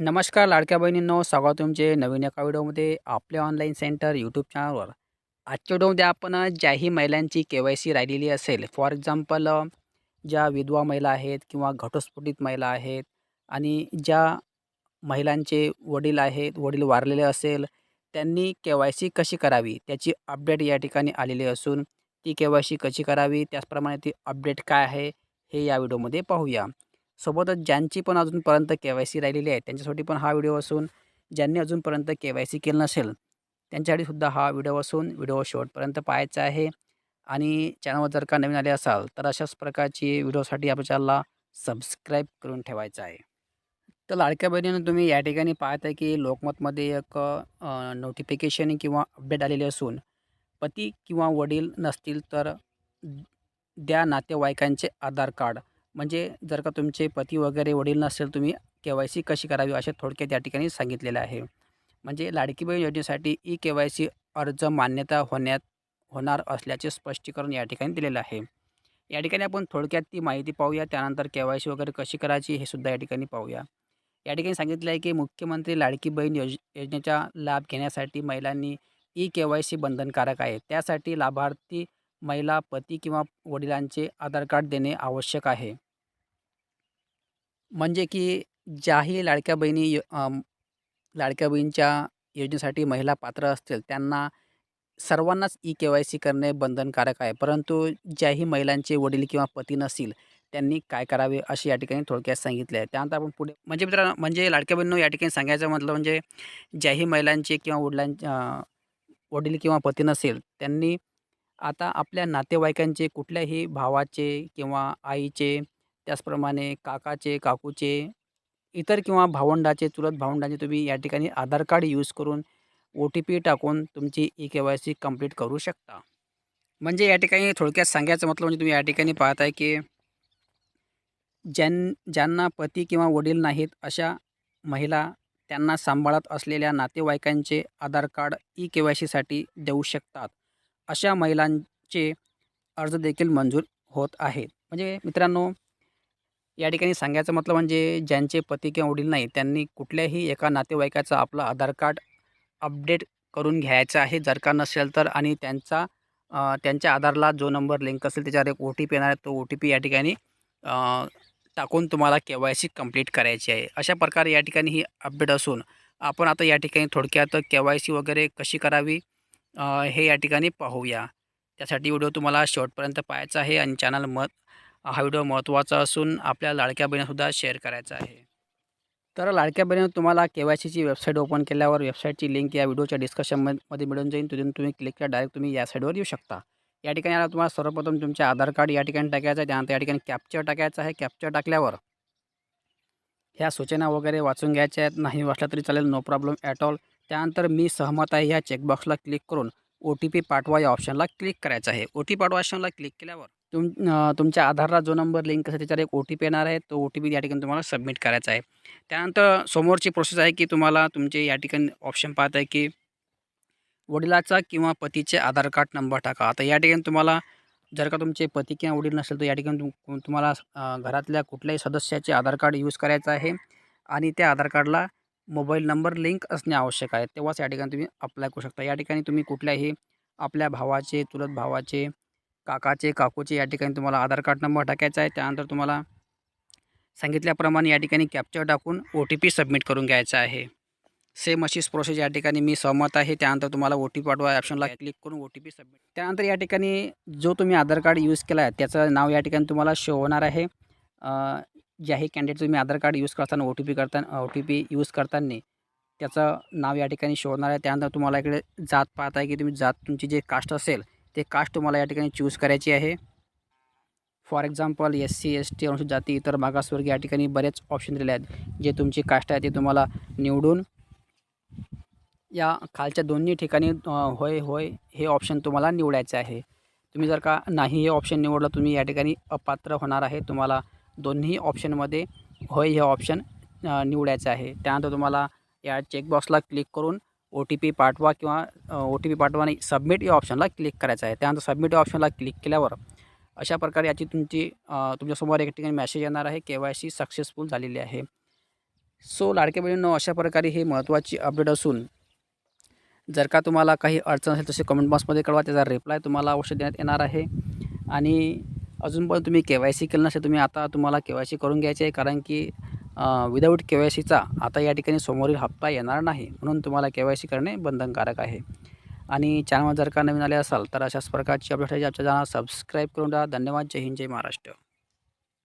नमस्कार लाडक्या बहिणींनो स्वागत तुमचे नवीन एका व्हिडिओमध्ये आपल्या ऑनलाईन सेंटर यूट्यूब चॅनलवर आजच्या व्हिडिओमध्ये आपण ज्याही महिलांची के वाय सी राहिलेली असेल फॉर एक्झाम्पल ज्या विधवा महिला आहेत किंवा घटस्फोटित महिला आहेत आणि ज्या महिलांचे वडील आहेत वडील वारलेले असेल त्यांनी के वाय सी कशी करावी? त्याची अपडेट या ठिकाणी आलेली असून ती के वाय सी कशी करावी? त्याचप्रमाणे ती अपडेट काय आहे हे या व्हिडिओमध्ये पाहूया. सोबतच ज्यांची पण अजूनपर्यंत के वाय सी राहिलेली आहे त्यांच्यासाठी पण हा व्हिडिओ असून ज्यांनी अजूनपर्यंत के वाय सी केलं नसेल त्यांच्यासाठी सुद्धा हा व्हिडिओ असून व्हिडिओ शेवटपर्यंत पाहायचा आहे. आणि चॅनलवर जर का नवीन आले असाल तर अशाच प्रकारची व्हिडिओसाठी आपल्या चॅनलला सबस्क्राईब करून ठेवायचं आहे. तर लाडक्या बहिणीनं तुम्ही या ठिकाणी पाहत आहे की लोकमतमध्ये एक नोटिफिकेशन किंवा अपडेट आलेली असून पती किंवा वडील नसतील तर द्या नातेवाईकांचे आधार कार्ड. म्हणजे जर का तुमचे पती वगैरे वडील नसेल तुम्ही के वाय सी कशी करावी असे थोडक्यात या ठिकाणी सांगितलेलं आहे. म्हणजे लाडकी बहीण योजनेसाठी ई के वाय सी अर्ज मान्यता होण्यात होणार असल्याचे स्पष्टीकरण या ठिकाणी दिलेलं आहे. या ठिकाणी आपण थोडक्यात ती माहिती पाहूया. त्यानंतर के वाय सी वगैरे कशी करायची हे सुद्धा या ठिकाणी पाहूया. या ठिकाणी सांगितलं आहे की मुख्यमंत्री लाडकी बहीण योज योजनेचा लाभ घेण्यासाठी महिलांनी ई के वाय सी बंधनकारक आहे. त्यासाठी लाभार्थी महिला पती किंवा वडिलांचे आधार कार्ड देणे आवश्यक आहे. म्हणजे की ज्याही लाडक्या बहिणी य लाडक्या बहिणीच्या योजनेसाठी महिला पात्र असतील त्यांना सर्वांनाच ई के वाय सी करणे बंधनकारक आहे. परंतु ज्याही महिलांचे वडील किंवा पती नसतील त्यांनी काय करावे असे या ठिकाणी थोडक्यात सांगितले आहे. त्यानंतर आपण पुढे म्हणजे मित्रांनो म्हणजे लाडक्या बहिणींनो या ठिकाणी सांगायचं म्हटलं म्हणजे ज्याही महिलांचे किंवा वडिलांच्या वडील किंवा पती नसेल त्यांनी आता आपल्या नातेवाईकांचे कुठल्याही भावाचे किंवा आईचे त्याचप्रमाणे काकाचे काकूचे इतर किंवा भावंडाचे चुलत भावंडाचे तुम्ही या ठिकाणी आधार कार्ड यूज करून ओ टी पी टाकून तुमची E K Y C complete करू शकता. म्हणजे या ठिकाणी थोडक्यात सांगायचं म्हटलं म्हणजे तुम्ही या ठिकाणी पाहताय की ज्यां ज्यांना पती किंवा वडील नाहीत अशा महिला त्यांना सांभाळत असलेल्या नातेवाईकांचे Aadhaar card E K Y सीसाठी देऊ शकतात. अशा महिलांचे अर्ज देखील मंजूर होत आहेत. म्हणजे मित्रांनो या ठिकाणी सांगायचं म्हटलं म्हणजे ज्यांचे पती किंवा वडील नाही त्यांनी कुठल्याही एका नातेवाईकाचं आपलं आधार कार्ड अपडेट करून घ्यायचं आहे. जर का नसेल तर आणि त्यांचा त्यांच्या आधारला जो नंबर लिंक असेल त्याच्यावर एक ओ टी पी येणार आहे. तो ओ टी पी या ठिकाणी टाकून तुम्हाला के वाय सी कंप्लीट करायची आहे. अशा प्रकारे या ठिकाणी ही अपडेट असून आपण आता या ठिकाणी थोडक्यात के वाय सी वगैरे कशी करावी हे या ठिकाणी पाहूया. त्यासाठी व्हिडिओ तुम्हाला शेवटपर्यंत पाहायचा आहे आणि चॅनल मत हा व्हिडिओ महत्त्वाचा असून आपल्या लाडक्या बहिणीसुद्धा शेअर करायचा आहे. तर लाडक्या बहिणी तुम्हाला के वाय सीची वेबसाईट ओपन केल्यावर वेबसाईटची लिंक या व्हिडिओच्या डिस्कशनमध्ये मिळून जाईल. तिथून तुम्ही क्लिक करा. डायरेक्ट तुम्ही या साईडवर येऊ शकता. या ठिकाणी आला तुम्हाला सर्वप्रथम तुमचे आधार कार्ड या ठिकाणी टाकायचं आहे. त्यानंतर या ठिकाणी कॅप्चर टाकायचं आहे. कॅप्चर टाकल्यावर ह्या सूचना वगैरे वाचून घ्यायच्या आहेत. नाही वाचल्या तरी चालेल. नो प्रॉब्लेम ॲट ऑल त्यानंतर मी सहमत आहे. ह्या चेकबॉक्सला क्लिक करून ओ टी पी पाठवा या ऑप्शनला क्लिक करायचं आहे. ओ टी पाठवा ऑप्शनला क्लिक केल्यावर तुम तुमच्या आधारला जो नंबर लिंक असेल त्याच्यावर एक ओ टी पी येणार आहे. तो ओ टी पी या ठिकाणी तुम्हाला सबमिट करायचा आहे. त्यानंतर समोरची प्रोसेस आहे की तुम्हाला तुमचे या ठिकाणी ऑप्शन पाहत आहे की वडिलाचा किंवा पतीचे आधार कार्ड नंबर टाका. आता या ठिकाणी तुम्हाला जर का तुमचे पती किंवा वडील नसेल तर या ठिकाणी तुम तुम्हाला घरातल्या कुठल्याही सदस्याचे आधार कार्ड यूज करायचं आहे. आणि त्या आधार कार्डला मोबाईल नंबर लिंक असणे आवश्यक आहे. तेव्हाच या ठिकाणी तुम्ही अप्लाय करू शकता. या ठिकाणी तुम्ही कुठल्याही आपल्या भावाचे चुलत भावाचे काकाचे काकूचे या ठिकाणी तुम्हाला आधार कार्ड नंबर टाकायचा आहे. त्यानंतर तुम्हाला सांगितल्याप्रमाणे या ठिकाणी कॅप्चर टाकून ओ टी पी सबमिट करून घ्यायचा आहे. सेम अशीच प्रोसेस या ठिकाणी मी सहमत आहे. त्यानंतर तुम्हाला ओ टी पी पाठवा ऑप्शनला क्लिक करून ओ टी पी सबमिट त्यानंतर या ठिकाणी जो तुम्ही आधार कार्ड यूज केला आहे त्याचं नाव या ठिकाणी तुम्हाला शो होणार आहे. ज्याही कॅन्डिडेट तुम्ही आधार कार्ड यूज करताना ओ टी पी करताना ओ टी पी यूज करताना त्याचं नाव या ठिकाणी शो होणार आहे. त्यानंतर तुम्हाला इकडे जात पाहत आहे की तुम्ही जात तुमची जे कास्ट असेल ते कास्ट तुम्हाला या ठिकाणी चूज करायची आहे. For example S C S T अनुसूचित जाती इतर मागासवर्गीय या ठिकाणी बरेच ऑप्शन दिलेले आहेत. जे तुमची कास्ट आहे ते तुम्हाला निवडून या खालच्या दोन्ही ठिकाणी होय होय हे ऑप्शन तुम्हाला निवडायचे आहे. तुम्ही जर का नाही हे ऑप्शन निवडलं तुम्ही या ठिकाणी अपात्र होणार आहे. तुम्हाला दोन्ही ऑप्शनमध्ये होय हे ऑप्शन निवडायचं आहे. त्यानंतर तुम्हाला या चेकबॉक्सला क्लिक करून ओ टी पी पाठवा किंवा ओ टी पी पाठवा आणि सबमिट या ऑप्शनला क्लिक करायचं आहे. त्यानंतर सबमिट या ऑप्शनला क्लिक केल्यावर अशा प्रकारे याची तुमची तुमच्यासमोर एक ठिकाणी मॅसेज येणार आहे. के वाय सी सक्सेसफुल झालेली आहे. सो लाडक्या बहिणींनो अशा प्रकारे ही महत्त्वाची अपडेट असून जर का तुम्हाला काही अडचण असेल तसे कमेंट बॉक्समध्ये कळवा. त्याचा रिप्लाय तुम्हाला अवश्य देण्यात येणार आहे. आणि अजून पण तुम्ही के वाय सी केलं नसेल तुम्ही आता तुम्हाला के वाय सी करून घ्यायची आहे. कारण की विदाऊट के वाय सीचा आता या ठिकाणी समोरील हप्ता येणार नाही म्हणून तुम्हाला के वाय सी करणे बंधनकारक आहे. आणि चॅनलवर जर का नवीन आले असाल तर अशाच प्रकारची अपडेट आमच्या चॅनल सबस्क्राईब करून द्या धन्यवाद. जय हिंद जय महाराष्ट्र.